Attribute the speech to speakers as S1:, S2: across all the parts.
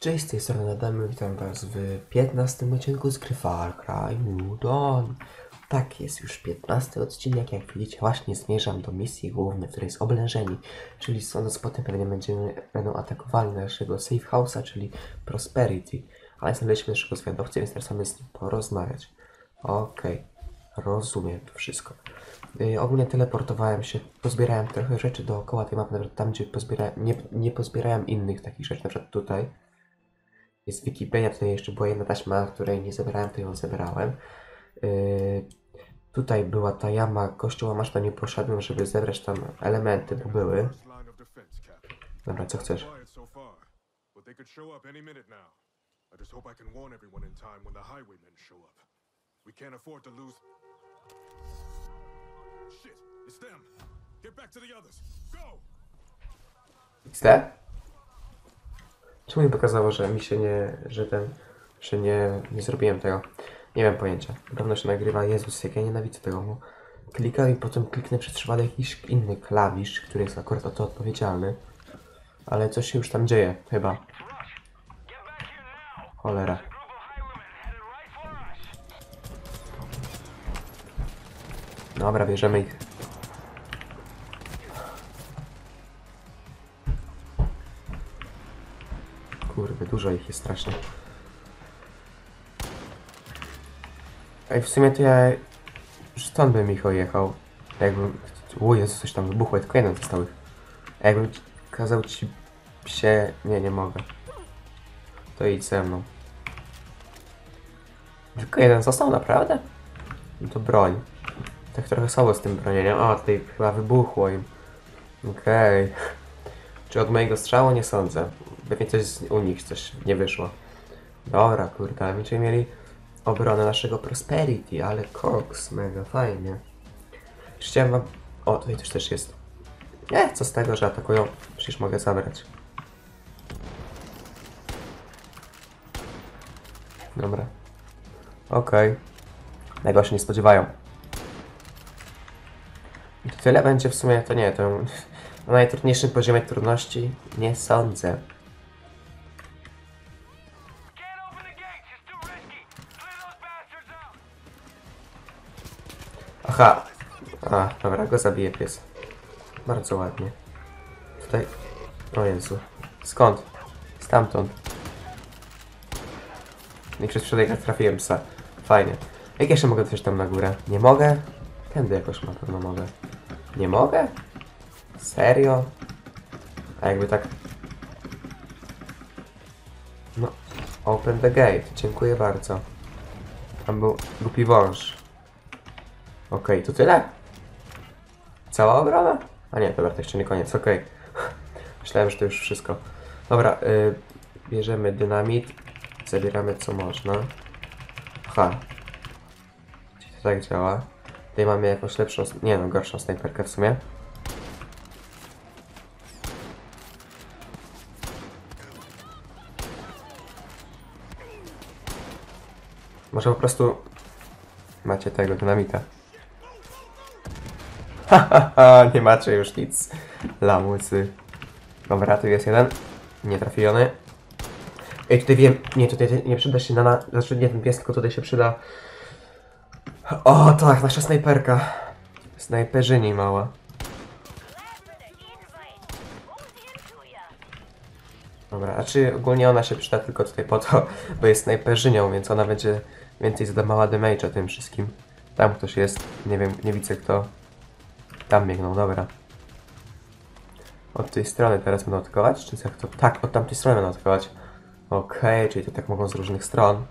S1: Cześć, z tej strony Adamy, witam was w 15 odcinku z gry Far Cry New Dawn. Tak, jest już 15 odcinek, jak widzicie właśnie zmierzam do misji głównej, której jest oblężeni, czyli sądząc potem pewnie będziemy, będą atakowali naszego safe house'a, czyli Prosperity. Ale znaleźliśmy naszego zwiadowcę, więc teraz mamy z nim porozmawiać. Okej, rozumiem to wszystko. Yy, ogólnie teleportowałem się, pozbierałem trochę rzeczy dookoła tej mapy, nawet tam gdzie pozbierałem, nie, nie pozbierałem innych takich rzeczy, na przykład tutaj. Jest Wikipedia, tutaj jeszcze była jedna taśma, której nie zebrałem, to ją zebrałem. Yy, tutaj była ta jama kościoła, masz tam nie poszedłem, żeby zebrać tam elementy, bo były. Dobra, co chcesz?
S2: I just hope. We can't afford to lose. Shit, it's them. Get back to the others. Go!
S1: Czemu mi pokazało, że mi się nie, że ten, że nie, nie zrobiłem tego? Nie mam pojęcia. Na pewno się nagrywa. Jezus, jak ja nienawidzę tego. Klikam i potem kliknę przez przypadek jakiś inny klawisz, który jest akurat o to odpowiedzialny. Ale coś się już tam dzieje, chyba. Cholera. Dobra, bierzemy ich. Kurde, dużo ich jest strasznie. Ej, w sumie to ja... Stąd bym ich ojechał. Jakbym... O Jezu, coś tam wybuchło, tylko jeden został ich. Jakbym kazał ci się... Nie, nie mogę. To idź ze mną. Tylko jeden został, naprawdę? No to broń. Tak trochę słabo z tym bronieniem. O, tutaj chyba wybuchło im. Okej. Czy od mojego strzału? Nie sądzę. Pewnie coś z, u nich coś nie wyszło. Dobra, kurde, ale będziemy mieli obronę naszego Prosperity, ale koks, mega fajnie. Chciałem wam... O, tutaj też też jest. Nie, co z tego, że atakują? Przecież mogę zabrać. Dobra. Okej. Tego się nie spodziewają. Tyle będzie w sumie, to nie, to na najtrudniejszym poziomie trudności nie sądzę. Aha. A, dobra, go zabije pies. Bardzo ładnie. Tutaj... O Jezu. Skąd? Stamtąd. I przez jak trafiłem psa. Fajnie. Jak jeszcze mogę coś tam na górę? Nie mogę? Tędy jakoś na pewno mogę. Nie mogę? Serio? A jakby tak... No. Open the gate. Dziękuję bardzo. Tam był głupi wąż. Okej, to tyle? Cała obrona? A nie, dobra, to jeszcze nie koniec, okej. Myślałem, że to już wszystko. Dobra, y, bierzemy dynamit, zabieramy co można. Aha. Czyli to tak działa. Tutaj mamy jakąś lepszą, nie no, gorszą snajperkę w sumie. Może po prostu macie tego dynamita. Hahaha, nie macie już nic. Lamusy. Dobra, tu jest jeden. Nie trafiony. Ej, tutaj wiem. Nie, tutaj nie przyda się na. na znaczy, nie ten pies, tylko tutaj się przyda. O, tak, nasza snajperka. Snajperzyni mała. Dobra, a czy ogólnie ona się przyda tylko tutaj po to, bo jest snajperzynią, więc ona będzie więcej zadawała damage'a tym wszystkim. Tam ktoś jest, nie wiem, nie widzę kto. Tam biegną, dobra. Od tej strony teraz będą atakować, czy jak to? Tak, od tamtej strony będą atakować. Okej, czyli to tak mogą z różnych stron.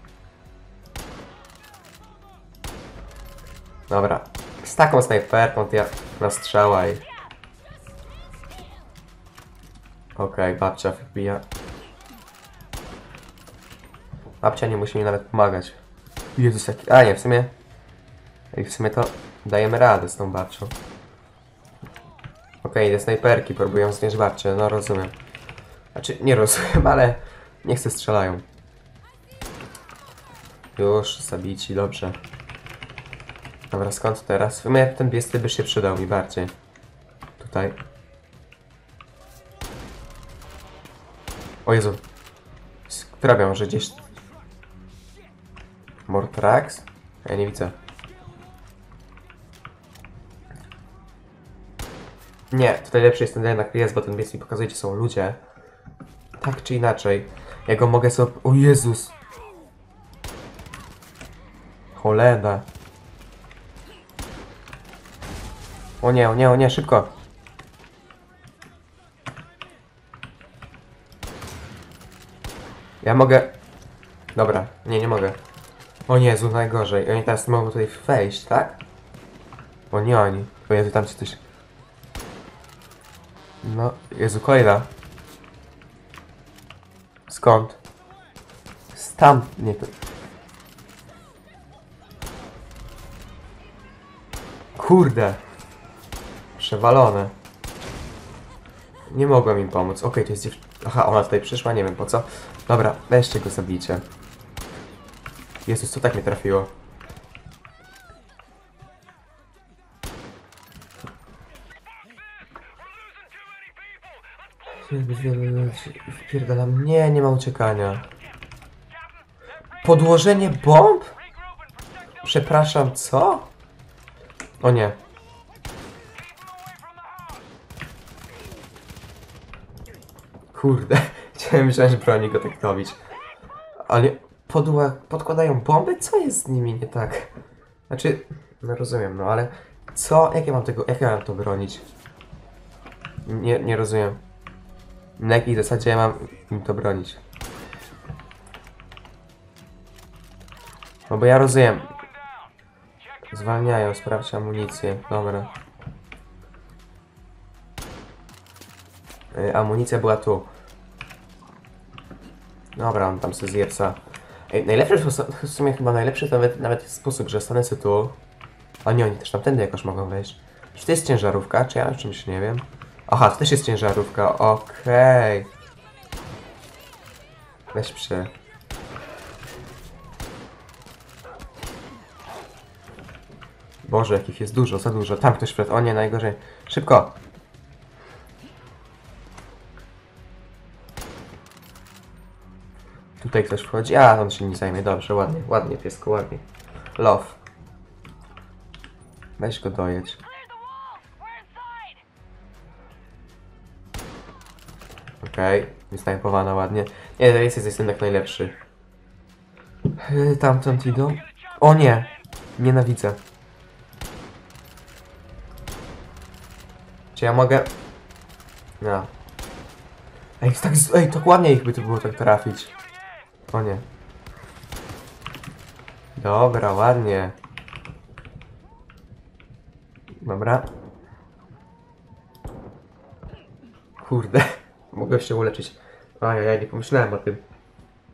S1: Dobra. Z taką snajperką to ja nastrzała i... Okej, babcia wbija. Babcia nie musi mi nawet pomagać. Jezus, jaki... A nie, w sumie... I w sumie to dajemy radę z tą babcią. Okej, te snajperki próbują znieść babcię, no rozumiem. Znaczy, nie rozumiem, ale niech se strzelają. Już, zabici, dobrze. Dobra, skąd teraz? W sumie ten biesty by się przydał mi bardziej. Tutaj. O Jezu. Sprawiam, że gdzieś... Mortrax? Ja nie widzę. Nie, tutaj lepszy jest ten jednak jest, bo ten pies mi pokazuje, gdzie są ludzie. Tak czy inaczej. Ja go mogę sobie... O Jezus! Cholera. O nie, o nie, o nie, szybko! Ja mogę... Dobra, nie, nie mogę. O Jezu, najgorzej. Oni teraz mogą tutaj wejść, tak? O nie oni. O Jezu, tam się coś... No, Jezu, kolejna. Skąd? Stamtąd, nie. Kurde. Przewalone. Nie mogłem im pomóc. Okej, to jest dziew... Aha, ona tutaj przyszła, nie wiem po co. Dobra, weźcie go zabijcie. Jezus, co tak mnie trafiło? Wpierdalam. Nie, nie ma uciekania. Podłożenie bomb? Przepraszam, co? O nie. Kurde, chciałem wziąć broń i go dobić. Ale podła, podkładają bomby? Co jest z nimi nie tak? Znaczy, no rozumiem, no ale co? Jak ja mam tego, jak ja mam to bronić? Nie, nie rozumiem. Na jakiej zasadzie ja mam im to bronić? No bo ja rozumiem. Zwalniają, sprawdź amunicję. Dobra. Y, amunicja była tu. Dobra, on tam sobie zje. Ej, najlepszy w sumie chyba najlepszy nawet, nawet jest sposób, że stanę sobie tu. A nie, oni też tamtędy jakoś mogą wejść. Czy to jest ciężarówka? Czy ja o czymś nie wiem? Aha, to też jest ciężarówka, okej. Weź psy. Boże, jakich jest dużo, za dużo. Tam ktoś wszedł. O nie, najgorzej. Szybko! Tutaj ktoś wchodzi. A, on się nie zajmie. Dobrze, ładnie, ładnie, piesku, ładnie. Love. Weź go dojedź. Okej, wysnajpowana ładnie. Nie, to jest, jest jednak najlepszy. Yy, Tamtąd idą. O nie! Nienawidzę. Czy ja mogę... No. Ej, tak, ej, dokładnie ich by to było tak trafić. O nie. Dobra, ładnie. Dobra. Kurde, mogę się uleczyć. A ja, nie pomyślałem o tym.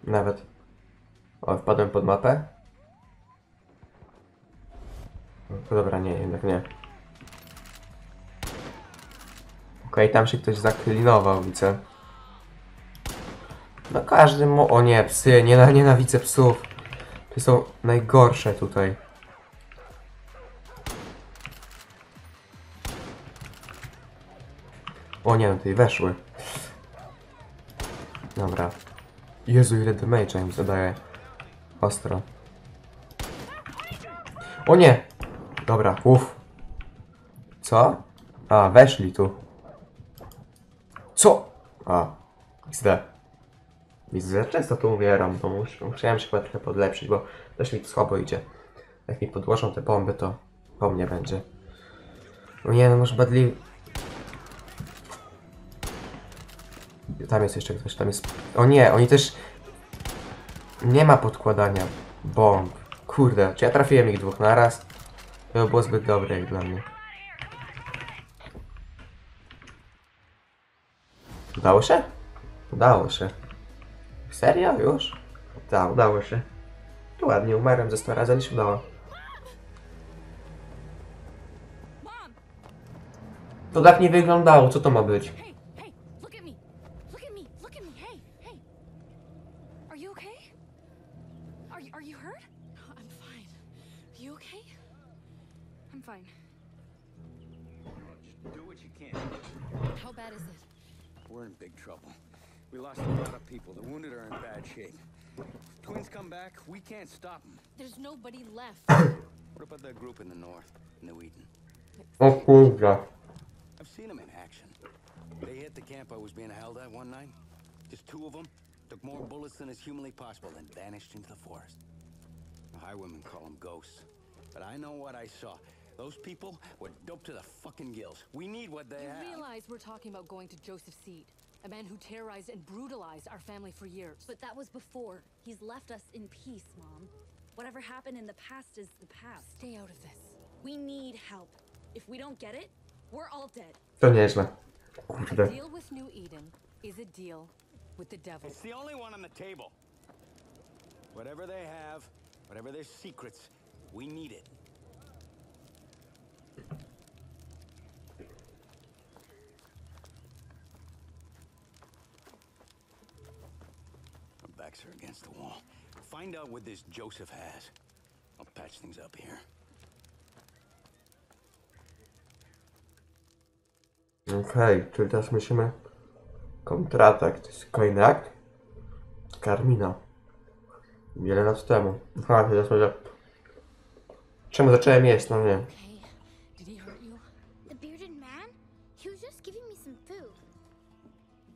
S1: Nawet. O, wpadłem pod mapę. No dobra, nie, jednak nie. Okej, tam się ktoś zaklinował, widzę. No każdy mu... O nie, psy, nie, nienawidzę psów. To są najgorsze tutaj. O nie, no tutaj weszły. Dobra. Jezu, ile damage'a im zadaje. Ostro. O nie! Dobra, uff. Co? A, weszli tu. Co? A, XD. Widzę, często tu umieram, to mus, musiałem się chyba trochę podlepszyć, bo też mi to słabo idzie. Jak mi podłożą te bomby, to po mnie będzie. O nie, no może badli... Tam jest jeszcze ktoś, tam jest... O nie, oni też... Nie ma podkładania bomb. Kurde, czy ja trafiłem ich dwóch naraz? To by było zbyt dobre jak dla mnie. Udało się? Udało się. Serio? Już? Tak, udało się. Ładnie, umarłem ze 100 razy, ale się udało. To tak nie wyglądało, co to ma być?
S3: How bad is it?
S4: We're in big trouble. We lost a lot of people. The wounded are in bad shape. If twins come back, we can't stop them.
S3: There's nobody left.
S4: What about that group in the north, New Eden?
S1: O kurwa.
S4: I've seen them in action. They hit the camp I was being held at one night. Just two of them took more bullets than is humanly possible and vanished into the forest. The highwaymen call them ghosts. But I know what I saw. Those people were doped to the fucking gills. We need what they
S3: You
S4: have.
S3: realize we're talking about going to Joseph Seed, a man who terrorized and brutalized our family for years.
S5: But that was before. He's left us in peace, Mom. Whatever happened in the past is the past.
S3: Stay out of this.
S5: We need help. If we don't get it, we're all dead.
S1: To nieźle.
S3: A
S1: Kurde.
S3: deal with New Eden is a deal with the devil.
S4: It's the only one on the table. Whatever they have, whatever their secrets, we need it. Backs are against the wall. Find out what this Joseph has. I'll patch things up here.
S1: Okej, czyli teraz musimy... Kontratak, to jest kolejny akt? Karmina. Wiele lat temu. Aha, teraz może... Czemu zacząłem jeść? No nie.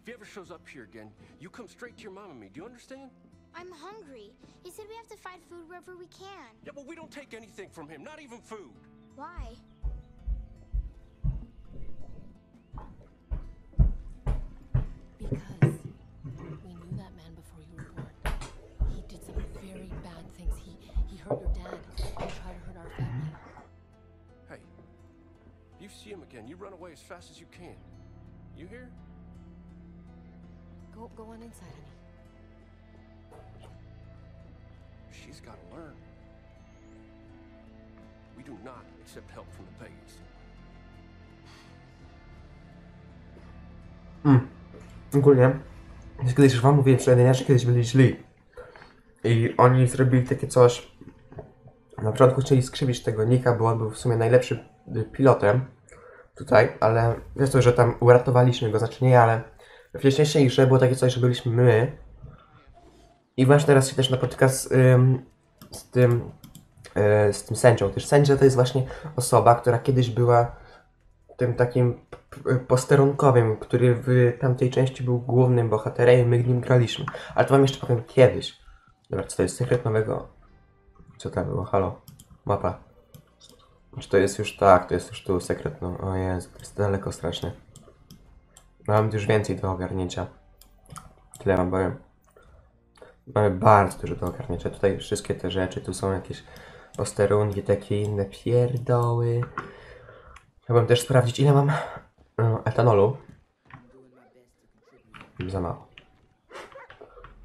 S6: If he ever shows up here again, you come straight to your mom and me. Do you understand?
S7: I'm hungry. He said we have to find food wherever we can.
S6: Yeah, but we don't take anything from him, not even food.
S7: Why?
S3: Because we knew that man before you were born. He did some very bad things. He he hurt your dad. He tried to hurt our family.
S6: Hey, you see him again, you run away as fast as you can. You hear?
S3: Go go on inside, honey.
S6: She's got to learn. We do not accept help from the Peggies.
S1: Ogólnie, już kiedyś już wam mówiłem, że kiedyś byli źli. I oni zrobili takie coś. Na początku chcieli skrzywić tego Nika, bo on był w sumie najlepszym pilotem tutaj, ale wiesz to, że tam uratowaliśmy go, znaczy nie, ale wcześniejsze było takie coś, że byliśmy my. I właśnie teraz się też napotyka z, ym, z tym y, z tym sędzią. Też sędzia to jest właśnie osoba, która kiedyś była tym takim posterunkowym, który w tamtej części był głównym bohaterem i my nim graliśmy. Ale to wam jeszcze powiem kiedyś. Dobra, co to jest sekret nowego? Co tam było? Halo? Mapa. Czy to jest już tak, to jest już tu sekret, no o Jezu, to jest daleko strasznie. Mamy już więcej do ogarnięcia. Tyle wam powiem. Mamy bardzo dużo do ogarnięcia. Tutaj wszystkie te rzeczy, tu są jakieś posterunki, takie inne pierdoły. Chciałbym też sprawdzić, ile mam e, etanolu. Za mało.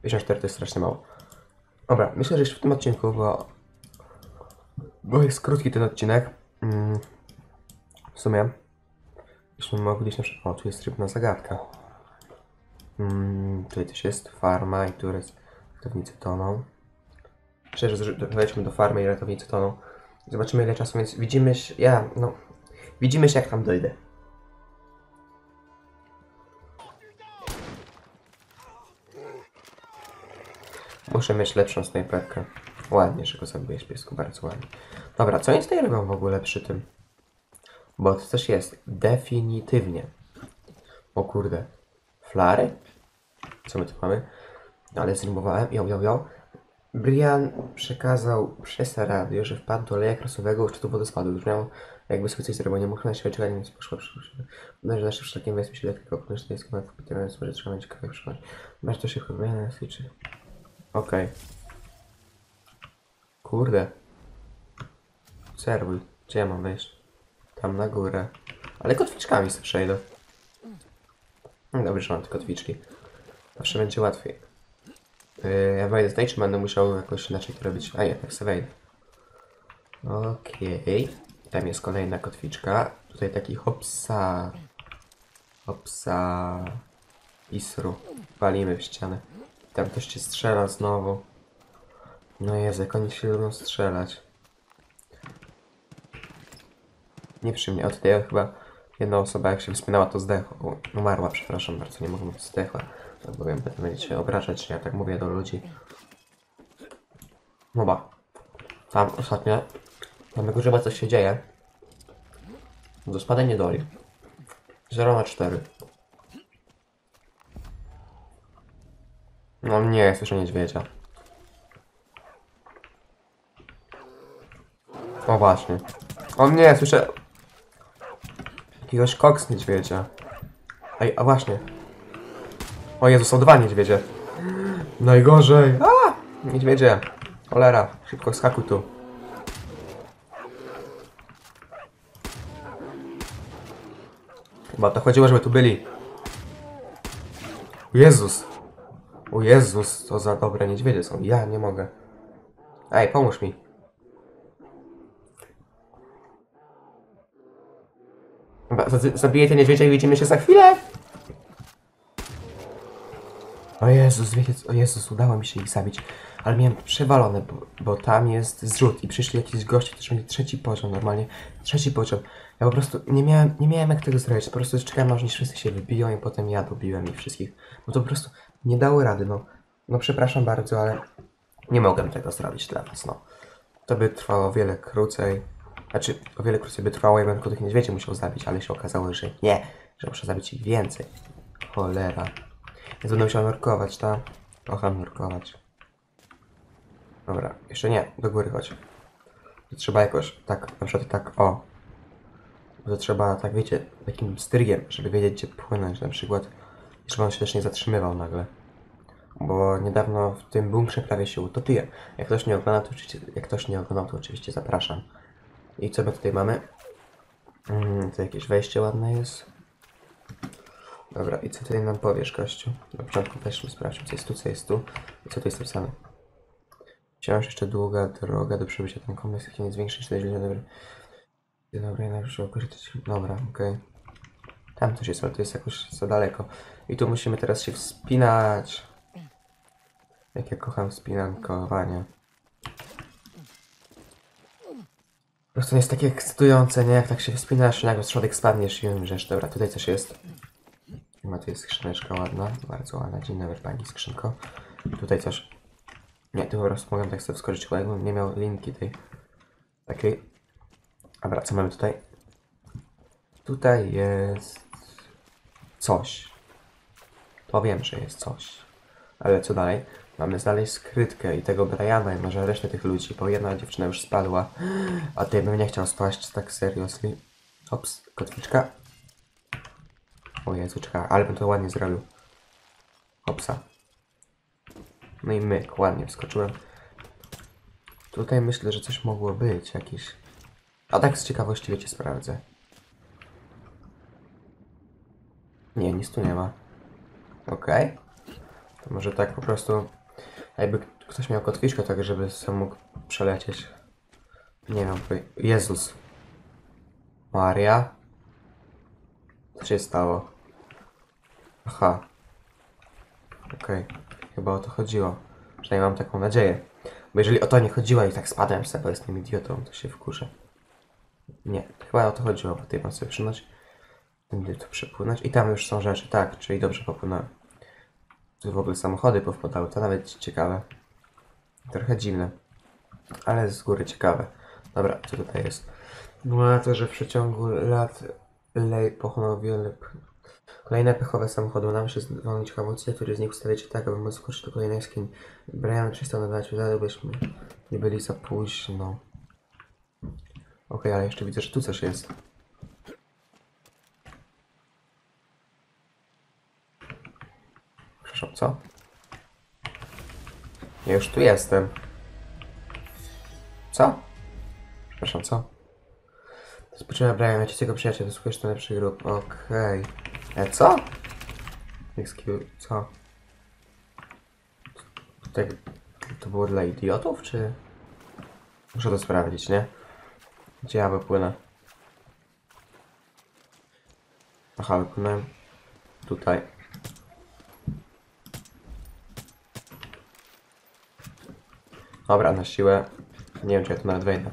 S1: 54 to jest strasznie mało. Dobra, myślę, że jeszcze w tym odcinku, bo, bo jest krótki ten odcinek. Mm, w sumie byśmy mogli się na przykład... O, tu jest rybna zagadka. Mm, tutaj też jest farma i tu jest ratownicy toną. Szczerze, wejdźmy do farmy i ratownicy toną. Zobaczymy ile czasu, więc widzimy się... Ja, no... Widzimy się jak tam dojdę. Muszę mieć lepszą snajperkę. Ładnie, że go zabiłeś piesku, bardzo ładnie. Dobra, co oni tutaj robią w ogóle przy tym? Bo to coś jest. Definitywnie. O kurde. Flary? Co my tu mamy? Ale zrymowałem. Jo, jo, jo. Brian przekazał przez radio, że wpadł do leja krasowego szczytu wodospadu. Już miał jakby sobie coś zrobił. Nie mógł na siebie czekać, poszło przyszło. Że naszym szlakiem weźmie się lekko, ponieważ to jest chyba kapitałem, że trzeba będzie kraj przyszłać. Masz to szybko wymiana na switchy. Okej. Kurde. Serwuj. Gdzie ja mam wejść? Tam na górę. Ale kotwiczkami sobie przejdę. No Dobrze, że mam te kotwiczki. Zawsze będzie łatwiej. Yy, ja wejdę tutaj, czy będę musiał jakoś inaczej to robić? A nie, tak sobie wejdę. Okej. Tam jest kolejna kotwiczka. Tutaj taki hopsa. Hopsa. Isru. Walimy w ścianę. Tam też cię strzela znowu. No Jezu, jak oni się lubią strzelać. Nie przy mnie. O, tutaj chyba jedna osoba jak się wspinała to zdechła. Umarła, przepraszam bardzo, nie mogę mówić zdechła. Tak powiem, potem będziecie obrażać, ja tak mówię do ludzi. No ba. Tam ostatnio na mego grzyba coś się dzieje. Do spadaj nie doli. 0 na 4. No nie, słyszę niedźwiedzia. O właśnie. O nie, słyszę... Jakiegoś koks niedźwiedzia. Ej, a właśnie. O Jezu, są dwa niedźwiedzie. Najgorzej. A! Niedźwiedzie. Cholera, szybko skakuj tu. Chyba to chodziło, żeby tu byli. Jezus. O Jezus, to za dobre niedźwiedzie są. Ja nie mogę. Ej, pomóż mi. Dobra, z- Zabiję te niedźwiedzia i widzimy się za chwilę. O Jezus, wiecie, co- o Jezus, udało mi się ich zabić. Ale miałem przewalone, bo, bo tam jest zrzut i przyszli jakieś goście, którzy mieli trzeci poziom normalnie. Trzeci poziom. Ja po prostu nie miałem, nie miałem jak tego zrobić. Po prostu czekałem aż oni wszyscy się wybiją i potem ja dobiłem ich wszystkich. Bo to po prostu nie dało rady, no. No przepraszam bardzo, ale nie mogłem tego zrobić dla was, no. To by trwało wiele krócej. Znaczy, o wiele krócej by trwało, ja bym tylko tych niedźwiedzi musiał zabić, ale się okazało, że nie, że muszę zabić ich więcej. Cholera. Więc będę musiał nurkować, tak? Kocham nurkować. Dobra, jeszcze nie, do góry chodź. To trzeba jakoś, tak, na przykład tak, o. To trzeba, tak wiecie, takim strygiem, żeby wiedzieć, gdzie płynąć na przykład. I żeby on się też nie zatrzymywał nagle. Bo niedawno w tym bunkrze prawie się utopiłem. Jak ktoś nie oglądał, to oczywiście, jak ktoś nie oglądał, to oczywiście zapraszam. I co my tutaj mamy? Mm, to jakieś wejście ładne jest. Dobra, i co tutaj nam powiesz, gościu? Na początku weźmy sprawdźmy, co jest tu, co jest tu. I co tu jest napisane? Wciąż jeszcze długa droga do przebycia ten kompleks, jaki nie zwiększyć, to źle, dobry. Dobra, najlepsze korzystać. Dobra, okej. Tam coś jest, ale to jest jakoś za daleko. I tu musimy teraz się wspinać. Jak ja kocham wspinankowanie. Po prostu jest takie ekscytujące, nie? Jak tak się wspinasz nagle z środek spadniesz i umrzesz. Dobra, tutaj coś jest. Ma tu jest skrzyneczka ładna, bardzo ładna. Dzień dobry pani skrzynko. Tutaj coś. Nie, tu po prostu mogłem tak sobie wskoczyć, bo jakbym nie miał linki tej takiej. Dobra, co mamy tutaj? Tutaj jest coś. To wiem, że jest coś. Ale co dalej? Mamy znaleźć skrytkę i tego Briana i może resztę tych ludzi, bo jedna dziewczyna już spadła. A ty bym nie chciał spaść tak seriously. Ops, kotwiczka. O Jezu, ale bym to ładnie zrobił. Hopsa. No i myk, ładnie wskoczyłem. Tutaj myślę, że coś mogło być, jakiś... A tak z ciekawości, wiecie, sprawdzę. Nie, nic tu nie ma. Okej. To może tak po prostu... Jakby ktoś miał kotwiczkę, tak żeby sam mógł przelecieć. Nie wiem, Jezus. Maria? Co się stało? Aha. Okej. Chyba o to chodziło. Przynajmniej mam taką nadzieję. Bo jeżeli o to nie chodziło i tak spadłem sobie, bo jestem idiotą, to się wkurzę. Nie, chyba o to chodziło, bo tutaj mam sobie przynąć. Tędy tu przepłynąć. I tam już są rzeczy, tak, czyli dobrze popłynąłem. Tu w ogóle samochody powpadały, to nawet ciekawe. Trochę dziwne. Ale z góry ciekawe. Dobra, co tutaj jest? No na to, że w przeciągu lat lej pochłonął wiele... p- Kolejne pechowe samochody. Udało się zwolnić hamulce, który z nich ustawić tak, aby móc skoczyć do kolejnej jaskini. Brian przestał nadawać udział, byśmy nie byli za późno. Okej, ale jeszcze widzę, że tu coś jest. Przepraszam, co? Ja już tu jestem. Co? Przepraszam, co? Spoczynam Brian, ja cię przyjaciel, wysłuchajesz to lepszych grup. Okej. E, co? Excuse, co? Tutaj, to było dla idiotów, czy? Muszę to sprawdzić, nie? Gdzie ja wypłynę? Aha, wypłynąłem tutaj. Dobra, na siłę. Nie wiem, czy ja tu nawet wejdę.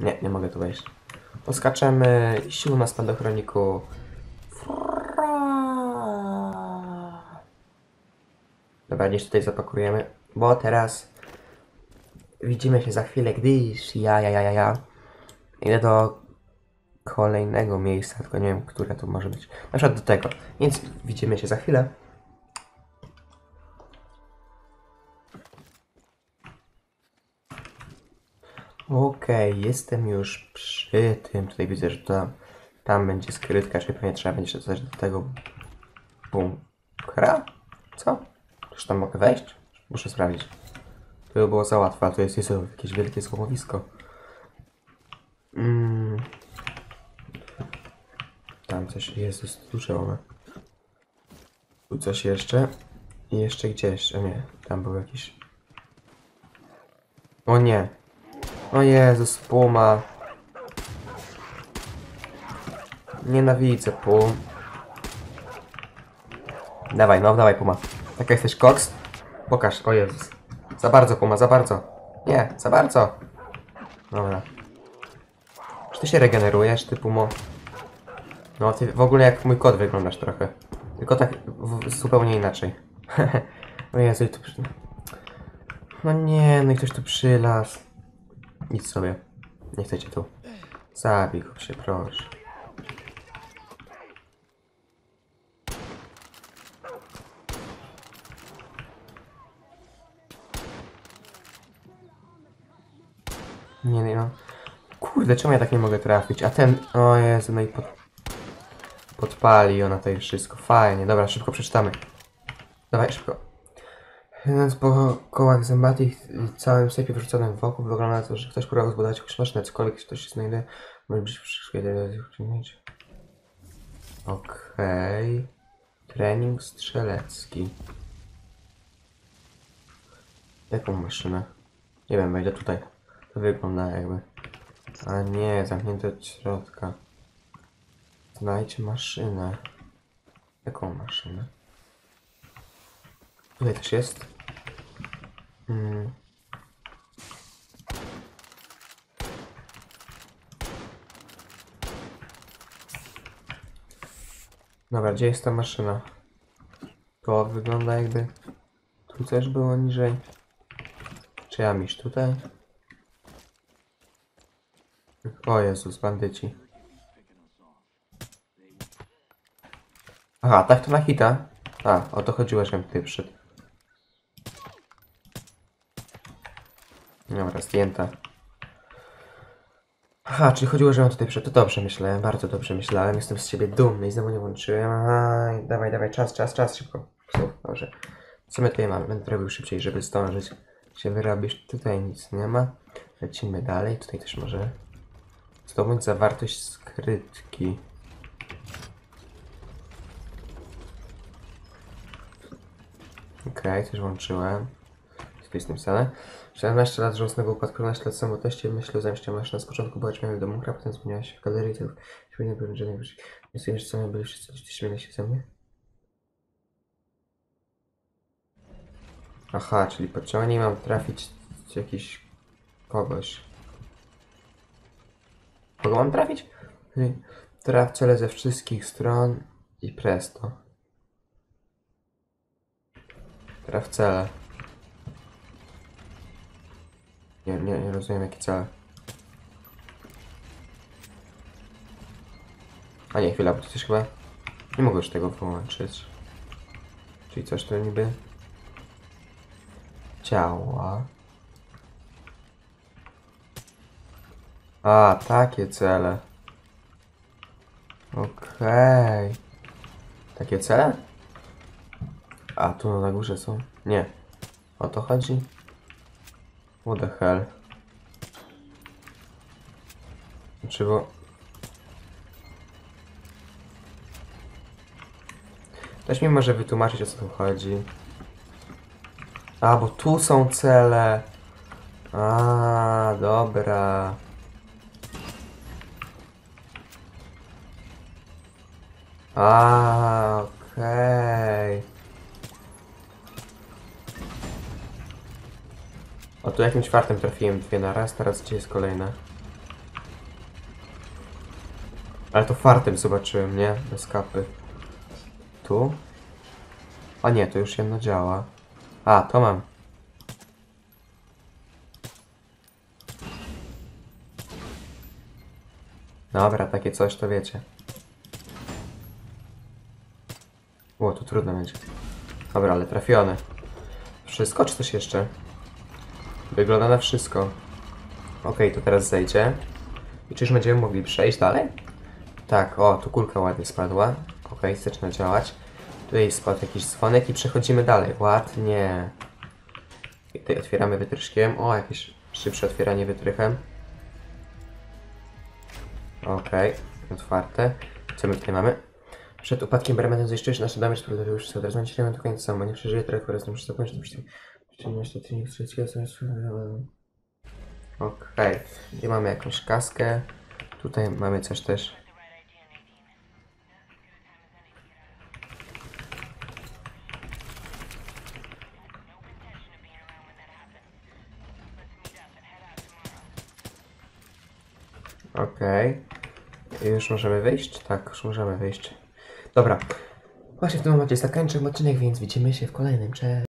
S1: Nie, nie mogę tu wejść. Poskaczemy. Sił na spadochroniku. Dobra, gdzieś tutaj zapakurujemy, bo teraz widzimy się za chwilę, gdyż ja, ja, ja, ja, ja idę do kolejnego miejsca, tylko nie wiem, które to może być. Na przykład do tego. Więc widzimy się za chwilę. Okej, jestem już przy tym. Tutaj widzę, że tam, tam będzie skrytka, czyli pewnie trzeba będzie coś do tego bunkra? Co? Czy tam mogę wejść? Muszę sprawdzić. To by było za łatwe, a to jest, jest jakieś wielkie złomowisko. Mm. Tam coś, duże one. Tu coś jeszcze. I jeszcze gdzieś, a nie, tam był jakiś... O nie. O Jezus, puma. Nienawidzę pum. Dawaj, no dawaj puma. Tak jesteś koks? Pokaż, o Jezus. Za bardzo puma, za bardzo. Nie, za bardzo. Dobra. Czy ty się regenerujesz, ty pumo? No, ty w ogóle jak mój kot wyglądasz trochę. Tylko tak w, zupełnie inaczej. o Jezu, tu. No nie, no i ktoś tu przylazł. Idź sobie. Nie chcecie tu. Zabij go się, proszę. Nie, nie, no. Kurde, czemu ja tak nie mogę trafić? A ten... O Jezu, no i pod... Podpali ona i wszystko. Fajnie, dobra, szybko przeczytamy. Dawaj, szybko. Idąc po kołach zębatych i całym sypie wrzuconym wokół, wygląda na to, że ktoś próbował zbudować maszynę, cokolwiek ktoś się znajdzie, może być wszystkie osiągnięć. Okej. Trening strzelecki. Jaką maszynę? Nie wiem, wejdę tutaj. To wygląda jakby. A nie, zamknięte od środka. Znajdź maszynę. Jaką maszynę? Tutaj też jest. Mm. Dobra, gdzie jest ta maszyna? To wygląda jakby... Tu też było niżej. Czy ja misz tutaj? O Jezus, bandyci. Aha, tak to na hita? A, o to chodziło, żebym ty przyszedł. Dobra, zdjęta. Aha, czyli chodziło, że on tutaj przyszedł. To dobrze myślałem, bardzo dobrze myślałem. Jestem z siebie dumny i znowu nie włączyłem. Aha, dawaj, dawaj, czas, czas, czas, szybko. Słów, dobrze. Co my tutaj mamy? Będę robił szybciej, żeby zdążyć się wyrobić. Tutaj nic nie ma. Lecimy dalej. Tutaj też może zdobądź zawartość skrytki. Okej, coś włączyłem. Co tu jest napisane? 17 lat żałosnego upadku, 12 lat samotności, myślę o zamieście maszyna. Z początku była ćmiałem do munkra, potem zmieniała się w galerii celów. Śmiejnie byłem żadnej wyżej. Nie sądzisz, że sami byli wszyscy ludzie śmieli się ze mnie? Aha, czyli pociągnie mam trafić jakiś kogoś. Kogo mam trafić? Traf cele ze wszystkich stron i presto. Traf cele. Nie, nie, nie rozumiem jakie cele. A nie, chwila, bo to coś chyba... Nie mogę już tego wyłączyć. Czyli coś to niby... Ciała. A, takie cele. Okej. Takie cele? A, tu na górze są? Nie. O to chodzi? What the hell? Znaczy, bo... Ktoś mi może wytłumaczyć o co tu chodzi. A, bo tu są cele. A, dobra. A, tu jakimś fartem trafiłem dwie na raz, teraz gdzie jest kolejna? Ale to fartem zobaczyłem, nie? Bez kapy. Tu? A nie, to już jedno działa. A, to mam. Dobra, takie coś to wiecie. O, to trudno będzie. Dobra, ale trafione. Wszystko, czy coś jeszcze? Wygląda na wszystko. Okej, to teraz zejdzie. I czyż będziemy mogli przejść dalej? Tak, o, tu kulka ładnie spadła. Okej, zaczyna działać. Tutaj spadł jakiś dzwonek i przechodzimy dalej. Ładnie. I tutaj otwieramy wytryszkiem. O, jakieś szybsze otwieranie wytrychem. Okej, otwarte. Co my tutaj mamy? Przed upadkiem Bremen zniszczyłeś nasze damy, które już są odezwać się do końca samo. Nie przeżyje trochę, oraz muszę zakończyć do treningu trzeciego, co jest... Okej, tutaj mamy jakąś kaskę. Tutaj mamy coś też. Okej. Już możemy wyjść? Tak, już możemy wyjść. Dobra. Właśnie w tym momencie zakończę odcinek, więc widzimy się w kolejnym. Cześć.